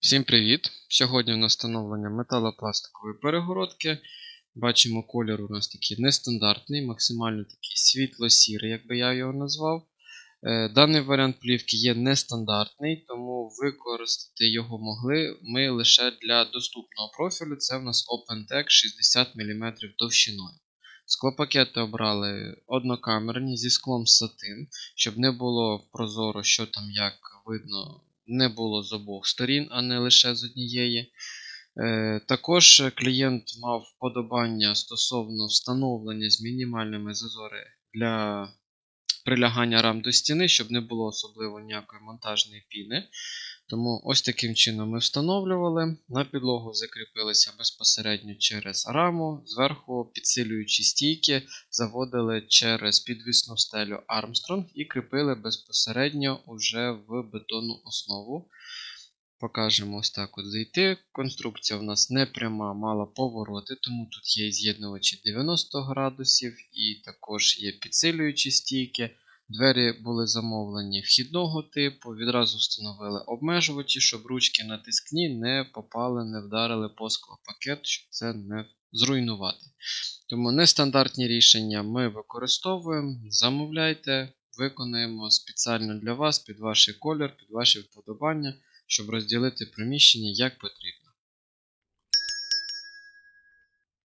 Всім привіт! Сьогодні у нас встановлення металопластикової перегородки. Бачимо, колір у нас такий нестандартний, максимально такий світло-сірий, як би я його назвав. Е, Даний варіант плівки є нестандартний, тому використати його могли ми лише для доступного профілю. Це в нас OpenTech 60 мм товщиною. Склопакети обрали однокамерні зі склом сатин, щоб не було прозоро, що там як видно, не було з обох сторін, а не лише з однієї. Е, Також клієнт мав вподобання стосовно встановлення з мінімальними зазори для прилягання рам до стіни, щоб не було особливо ніякої монтажної піни. Тому ось таким чином ми встановлювали. На підлогу закріпилися безпосередньо через раму, зверху підсилюючі стійки, заводили через підвісну стелю Armstrong і кріпили безпосередньо уже в бетонну основу. Покажемо ось так от зайти. Конструкція у нас не пряма, мала повороти, тому тут є з'єднувачі 90 градусів, і також є підсилюючі стійки. Двері були замовлені вхідного типу, відразу встановили обмежувачі, щоб ручки натискні не попали, не вдарили по склопакет, щоб це не зруйнувати. Тому нестандартні рішення ми використовуємо. Замовляйте, виконуємо спеціально для вас, під ваш колір, під ваші вподобання, щоб розділити приміщення як потрібно.